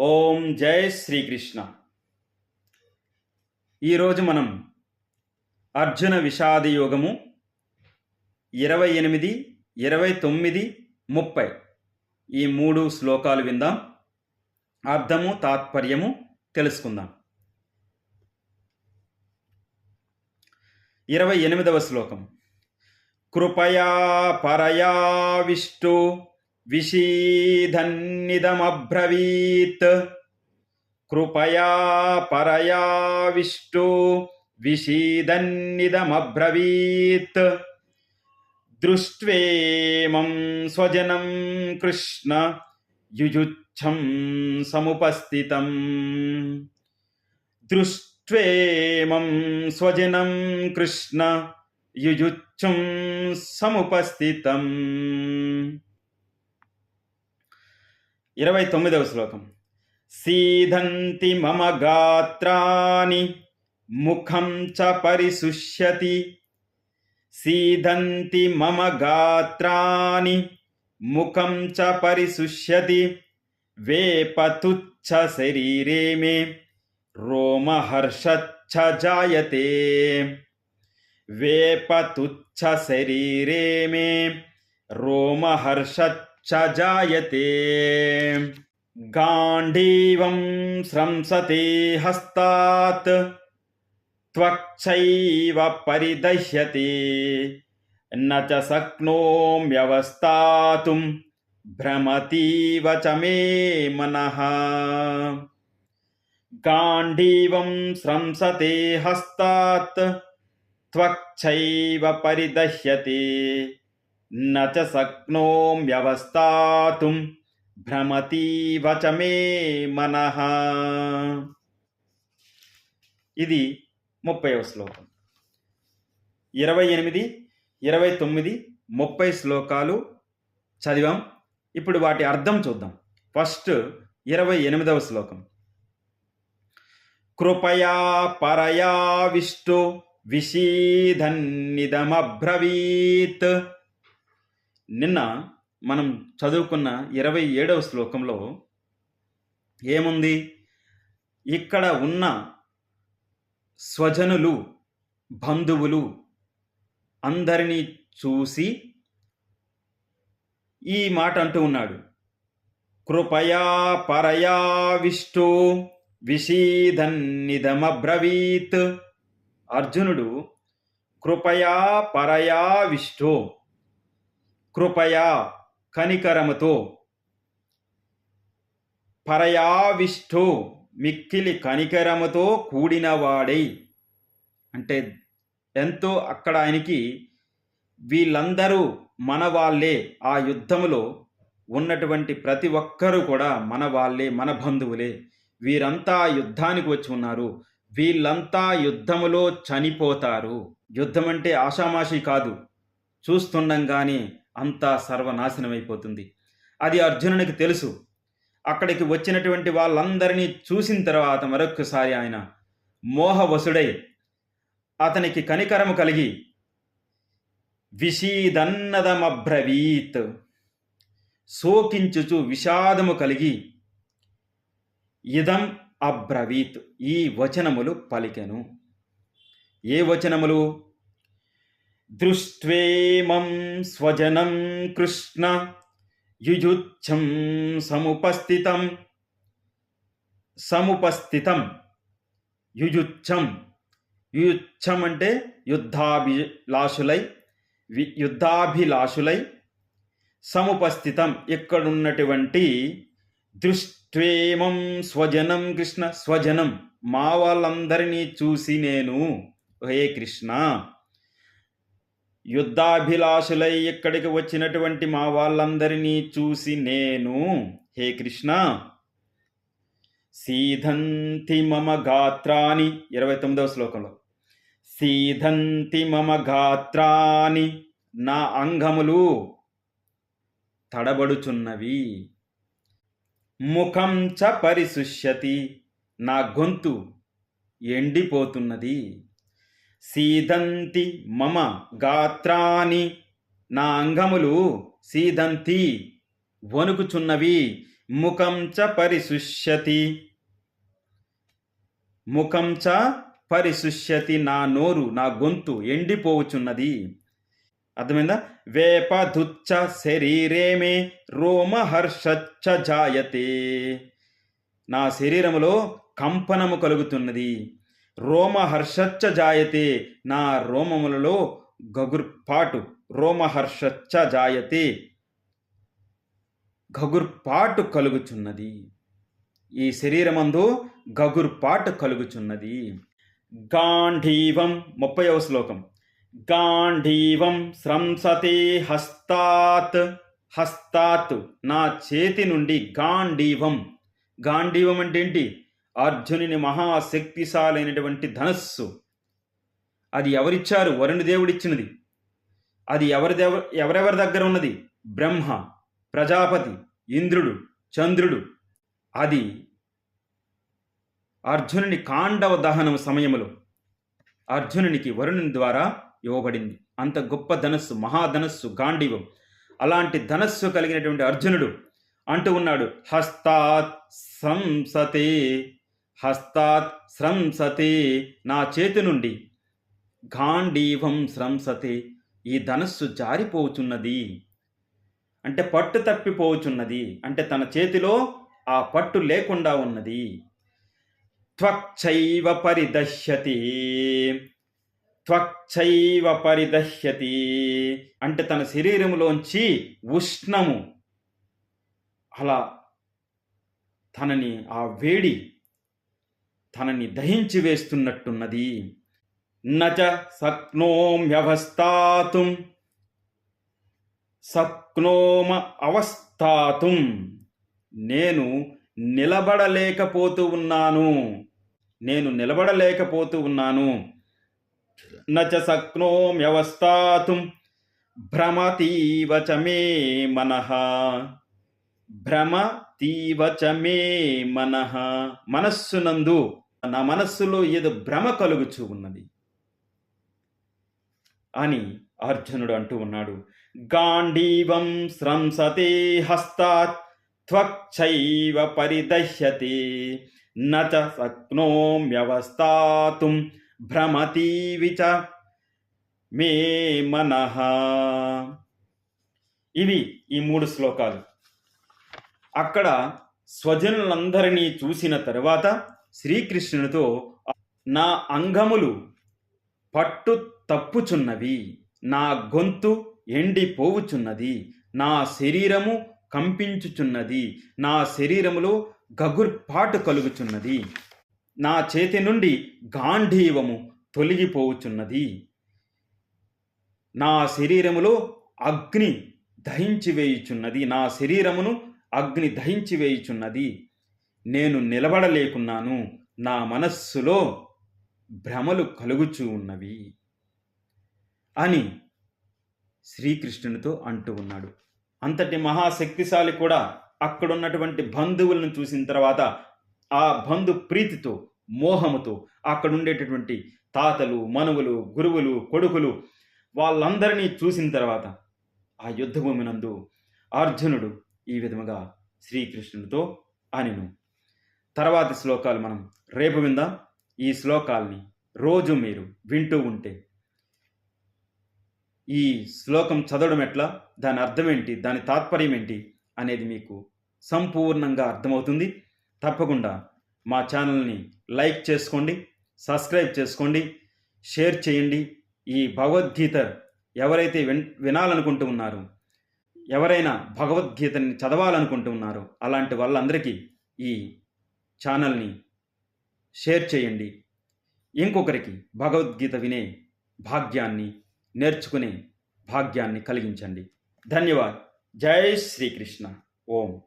ఓం జై శ్రీకృష్ణ. ఈరోజు మనం అర్జున విషాద యోగము ఇరవై ఎనిమిది ఇరవై తొమ్మిది ముప్పై. ఈ మూడు శ్లోకాలు విందాం. అర్థము తాత్పర్యము తెలుసుకుందాం. ఇరవై ఎనిమిదవ శ్లోకం. కృపయా పరయావిష్టు విషీధన్నిదమబ్రవీత్ కృపయా పరయా విష్ణు విషీదన్నిదమబ్రవీత్ దృష్ట్వేమం స్వజనం కృష్ణ యుయుచ్ఛం సముపస్థితం. దృష్ట్వేమం స్వజనం కృష్ణ యుయుచ్ఛం సముపస్థితం. ఇరవై తొమ్మిదవ శ్లోకం. సీదంతి మమ గాత్రాని ముఖం చ పరిశుష్యతి. సీదంతి మమ గాత్రాని ముఖం చ పరిశుష్యతి. వేపతుచ్చ శరీరే మే రోమహర్షచ్చ జాయతే. వేపతుచ్చ శరీరే మే రోమహర్షచ్చ च जायते गाण्डीवं स्रंसते हस्तात्। त्वक्षैव परिदह्यते। न च शक्नोम्यवस्थातुं भ्रमतीव च मे मनः। गाण्डीवं स्रंसते हस्तात्। त्वक्षैव परिदह्यते। न च शक्नोम्यवस्थातुं భ్రమతీవ చ మే మనః ఇది ముప్పైవ శ్లోకం ఇరవై ఎనిమిది ఇరవై తొమ్మిది ముప్పై శ్లోకాలు చదివాం ఇప్పుడు వాటి అర్థం చూద్దాం ఫస్ట్ ఇరవై ఎనిమిదవ శ్లోకం కృపయా పరయా విష్ణు విషీధన్నిదమబ్రవీత్ నిన్న మనం చదువుకున్న ఇరవై ఏడవ శ్లోకంలో ఏముంది? ఇక్కడ ఉన్న స్వజనులు బంధువులు అందరినీ చూసి ఈ మాట అంటూ ఉన్నాడు. కృపయా పరయా విష్ణు విషీధన్నిదమబ్రవీత్ అర్జునుడు కృపయా పరయా విష్ణు కృపయా కనికరముతో. పరయావిష్ఠు మిక్కిలి కనికరముతో కూడినవాడై. అంటే ఎంతో అక్కడ ఆయనకి వీళ్ళందరూ మన వాళ్ళే ఆ యుద్ధములో ఉన్నటువంటి ప్రతి ఒక్కరూ కూడా మన వాళ్ళే మన బంధువులే. వీరంతా యుద్ధానికి వచ్చి ఉన్నారు. వీళ్ళంతా యుద్ధములో చనిపోతారు. యుద్ధం అంటే ఆషామాషి కాదు. చూస్తుండగానే అంతా సర్వనాశనమైపోతుంది. అది అర్జునునికి తెలుసు. అక్కడికి వచ్చినటువంటి వాళ్ళందరినీ చూసిన తర్వాత మరొక్కసారి ఆయన మోహవసుడై అతనికి కనికరము కలిగి విషీదన్నదమబ్రవీత్ శోకించుచు విషాదము కలిగి ఇదం అబ్రవీత్ ఈ వచనములు పలికెను. ఏ వచనములు? దృష్ట్వేమం స్వజనం కృష్ణ యుయుచ్ఛం సముపస్థితం. సముపస్థితం. యుయుచ్ఛం యుయుచ్ఛం అంటే యుద్ధాభిలాషులై వి- యుద్ధాభిలాషులై. సముపస్థితం ఇక్కడున్నటువంటి దృష్ట్వేమం స్వజనం కృష్ణ స్వజనం మా వాళ్ళందరినీ చూసి నేను హే కృష్ణ. యుద్ధాభిలాషులై ఇక్కడికి వచ్చినటువంటి మా వాళ్ళందరినీ చూసి నేను హే కృష్ణ సీధంతి మమ గాత్రాని ఇరవై తొమ్మిదవ శ్లోకంలో సీధంతి మమ గాత్రాని నా అంగములు తడబడుచున్నవి. ముఖం చ పరిశుష్యతి నా గొంతు ఎండిపోతున్నది. సీదంతి మమ గాత్రాని. నా అంగములు సీదంతి. వణుకుచున్నవి ముఖం చ పరిశుష్యతి. ముఖం చ పరిశుష్యతి నా నోరు నా గొంతు ఎండిపోవుచున్నది అర్థమైందా? వేపధుచ్చ శరీరేమే రోమహర్షచ్చ జాయతే. నా శరీరములో కంపనము కలుగుతున్నది. రోమహర్షచ్చ జాయతే. నా రోమములలో గగుర్పాటు రోమహర్షచ్చ జాయతే. గగుర్పాటు కలుగుచున్నది. ఈ శరీరమందు గగుర్పాటు కలుగుచున్నది. గాంధీవం ముప్పైవ శ్లోకం. గాంధీవం స్రంసతే హస్తాత్. హస్తాత్ నా చేతి నుండి గాంధీవం. గాంధీవం అంటే ఏంటి? అర్జునుని మహాశక్తిశాలైనటువంటి ధనస్సు. అది ఎవరిచ్చారు? వరుణి దేవుడిచ్చినది. అది ఎవరిదెవ ఎవరెవరి దగ్గర ఉన్నది? బ్రహ్మ ప్రజాపతి ఇంద్రుడు చంద్రుడు. అది అర్జునుని కాండవ దహనం సమయములో అర్జునునికి వరుణుని ద్వారా ఇవ్వబడింది. అంత గొప్ప ధనస్సు మహాధనస్సు గాంధీవం అలాంటి ధనస్సు కలిగినటువంటి అర్జునుడు అంటూ ఉన్నాడు హస్తాత్ సంసతే హస్తాత్ స్రంసతే నా చేతి నుండి. గాంధీవం స్రంసతే ఈ ధనస్సు జారిపోచున్నది. అంటే పట్టు తప్పిపోచున్నది. అంటే తన చేతిలో ఆ పట్టు లేకుండా ఉన్నది. త్వచ్చైవ పరిదశ్యతి. త్వక్షైవ పరిదహ్యతి అంటే తన శరీరంలోంచి ఉష్ణము. అలా తనని ఆ వేడి తనని దహించి వేస్తున్నట్టున్నది. నచ సక్నోమ్యవస్థాతుం శక్నోమ అవస్థాతుం. నేను నిలబడలేకపోతూ ఉన్నాను. నేను నిలబడలేకపోతూ ఉన్నాను. నచ సక్నోమ్యవస్థాతుం భ్రమతీవ చ మే మనః. భ్రమతీవ మే మనః. మనస్సునందు నా మనస్సులో ఏదో భ్రమ కలుగుచూ ఉన్నది. అని అర్జునుడు అంటూ ఉన్నాడు. గాంధీవం స్రంసతే హస్తాత్ త్వక్షైవ పరిదహ్యతి నచ శక్నోమ్యవస్థాతుం భ్రమతీవి చ మే మనః. ఇవి ఈ మూడు శ్లోకాలు. అక్కడ స్వజనులందరినీ చూసిన తరువాత శ్రీకృష్ణునితో నా అంగములు పట్టు తప్పుచున్నవి నా గొంతు ఎండిపోవుచున్నది నా శరీరము కంపించుచున్నది నా శరీరములో గగుర్పాటు కలుగుచున్నది నా చేతి నుండి గాంధీవము తొలగిపోవుచున్నది నా శరీరములో అగ్ని దహించి వేయుచున్నది నా శరీరమును అగ్ని దహించి వేయుచున్నది నేను నిలబడలేకున్నాను. నా మనస్సులో భ్రమలు కలుగుచూ ఉన్నవి అని శ్రీకృష్ణునితో అంటూ ఉన్నాడు. అంతటి మహాశక్తిశాలి కూడా అక్కడున్నటువంటి బంధువులను చూసిన తర్వాత ఆ బంధు ప్రీతితో మోహముతో అక్కడ ఉండేటటువంటి తాతలు మనువులు గురువులు కొడుకులు వాళ్ళందరినీ చూసిన తర్వాత ఆ యుద్ధభూమి నందు అర్జునుడు ఈ విధముగా శ్రీకృష్ణునితో అనిను తర్వాతి శ్లోకాలు మనం రేపు విందాం. ఈ శ్లోకాల్ని రోజు మీరు వింటూ ఉంటే ఈ శ్లోకం చదవడం ఎట్లా? దాని అర్థం ఏంటి దాని తాత్పర్యం ఏంటి అనేది మీకు సంపూర్ణంగా అర్థమవుతుంది. తప్పకుండా మా ఛానల్ని లైక్ చేసుకోండి సబ్స్క్రైబ్ చేసుకోండి షేర్ చేయండి. ఈ భగవద్గీత ఎవరైతే విన్ వినాలనుకుంటూ ఉన్నారో ఎవరైనా భగవద్గీతని చదవాలనుకుంటూ ఉన్నారో అలాంటి వాళ్ళందరికీ ఈ ఛానల్ని షేర్ చేయండి. ఇంకొకరికి భగవద్గీత వినే భాగ్యాన్ని నేర్చుకునే భాగ్యాన్ని కలిగించండి. ధన్యవాద్. జై శ్రీకృష్ణ. ఓం.